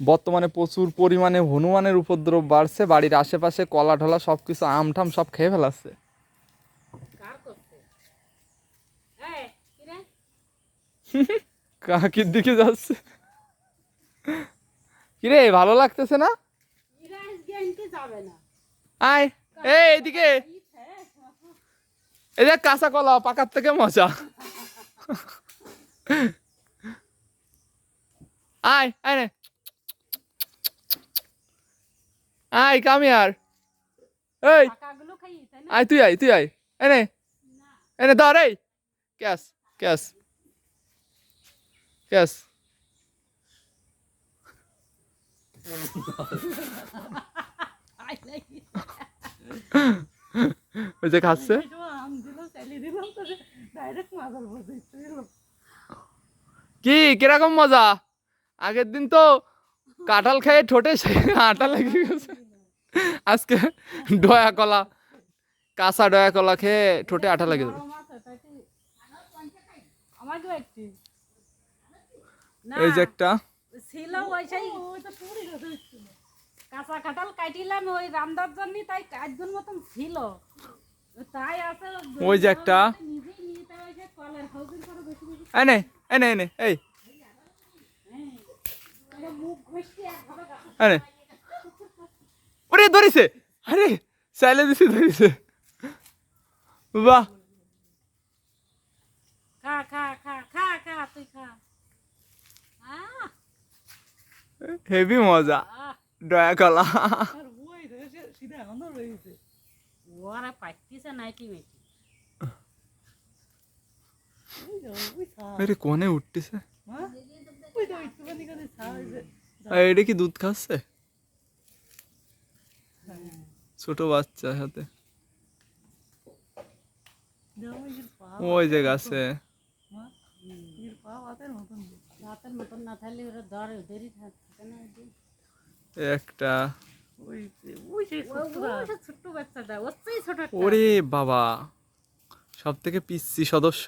বর্তমানে প্রচুর পরিমাণে হনুমানের উপদ্রব বাড়ছে বাড়ির আশেপাশে কলা ঢলা সব কিছু আম ঠাম সব খেয়ে ফেলাচ্ছে। কাকির দিকে যাচ্ছে। কিরে ভালো লাগতেছে না? আয় এই এদিকে। এই দেখ কাঁচা কলা পাকার থেকে মজা। আয় আয় নে আয় কাম ইয়ার এই। আয় তুই আয় তুই আয়। এনে এনে ধর এই। Cash cash cash. ওই যে খাচ্ছে। কি কীরকম মজা? আগের দিন তো কাঁঠাল খেয়ে ঠোঁটে আটা লেগে গেছে। আজকে ডয়া কলা, কাঁচা ডয়া কলা খেয়ে ঠোঁটে আটা লেগে যাবে। এই যে একটা। ছিল কাঁঠাল কাটিলাম ওই রান্দার জন্য তাই কাজগুন মতন ছিল তাই আছে ওই যে একটা এনে এনে এনে এই। এনে ওরে ধরিছে। আরে চাইলে দিছি ধরিছে। বাহ। খা খা খা খা খা তুই খা। হেভি মজা। ডয়া কলা। ওরা পাইতেছে নাইটি মেটি আরে কোনে উঠতেছে? এটা কি দুধ খাচ্ছে? ছোট বাচ্চা সাথে ওই যে গাছে। রাতের মতন। না থাকলে ওরা ধরে দেরি থাকে না ওই একটা। ওর ছোট একটা। ওরে বাবা সব থেকে পিচ্ছি সদস্য।